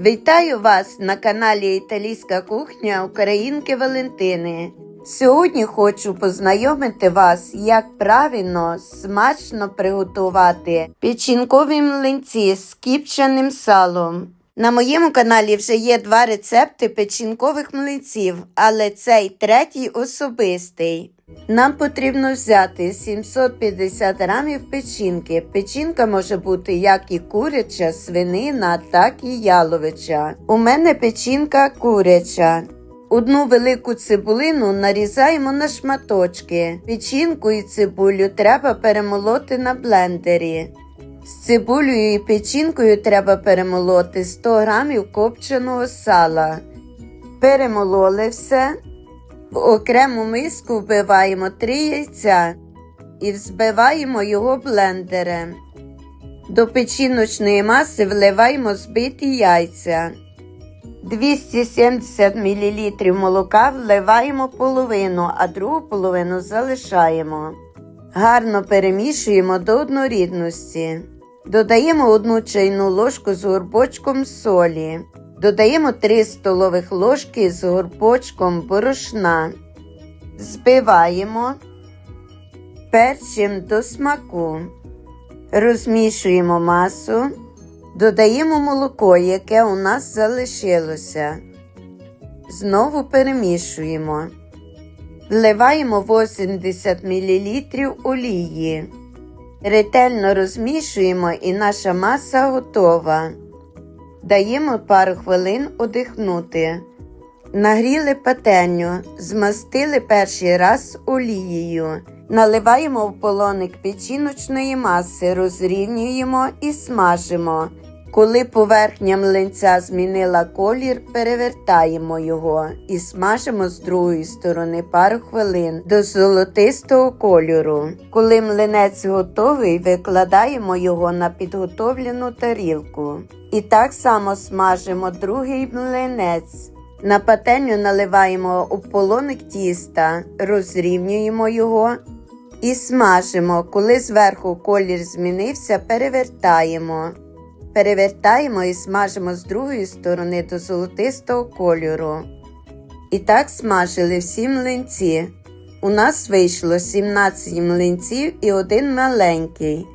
Вітаю вас на каналі Італійська кухня Українки Валентини. Сьогодні хочу познайомити вас, як правильно смачно приготувати печінкові млинці з кіпчаним салом. На моєму каналі вже є два рецепти печінкових млинців, але цей третій особистий. Нам потрібно взяти 750 грамів печінки. Печінка може бути як і куряча, свинина, так і яловича. У мене печінка куряча. Одну велику цибулину нарізаємо на шматочки. Печінку і цибулю треба перемолоти на блендері. З цибулею і печінкою треба перемолоти 100 грамів копченого сала. Перемололи все. В окрему миску вбиваємо 3 яйця і взбиваємо його блендером. До печіночної маси вливаємо збиті яйця. 270 мл молока вливаємо половину, а другу половину залишаємо. Гарно перемішуємо до однорідності. Додаємо одну чайну ложку з горбочком солі. Додаємо 3 столових ложки з горбочком борошна. Збиваємо, перчимо до смаку. Розмішуємо масу. Додаємо молоко, яке у нас залишилося. Знову перемішуємо. Вливаємо 80 мл олії. Ретельно розмішуємо і наша маса готова. Даємо пару хвилин одихнути. Нагріли петельню, змастили перший раз олією. Наливаємо в полоник печіночної маси, розрівнюємо і смажимо. Коли поверхня млинця змінила колір, перевертаємо його і смажимо з другої сторони пару хвилин до золотистого кольору. Коли млинець готовий, викладаємо його на підготовлену тарілку. І так само смажимо другий млинець. На пательню наливаємо у полоник тіста, розрівнюємо його і смажимо. Коли зверху колір змінився, перевертаємо. Перевертаємо і смажимо з другої сторони до золотистого кольору. І так смажили всі млинці. У нас вийшло 17 млинців і один маленький.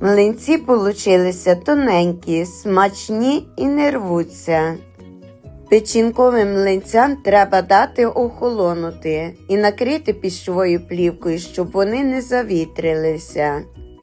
Млинці получилися тоненькі, смачні і не рвуться. Печінковим млинцям треба дати охолонути і накрити піщовою плівкою, щоб вони не завітрилися.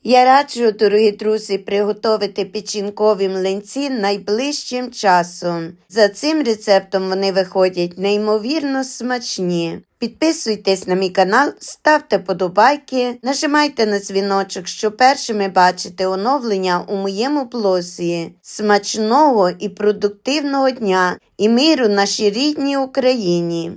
Я раджу, дорогі друзі, приготувати печінкові млинці найближчим часом. За цим рецептом вони виходять неймовірно смачні. Підписуйтесь на мій канал, ставте подобайки, нажимайте на дзвіночок, щоб першими бачити оновлення у моєму блозі. Смачного і продуктивного дня і миру нашій рідній Україні!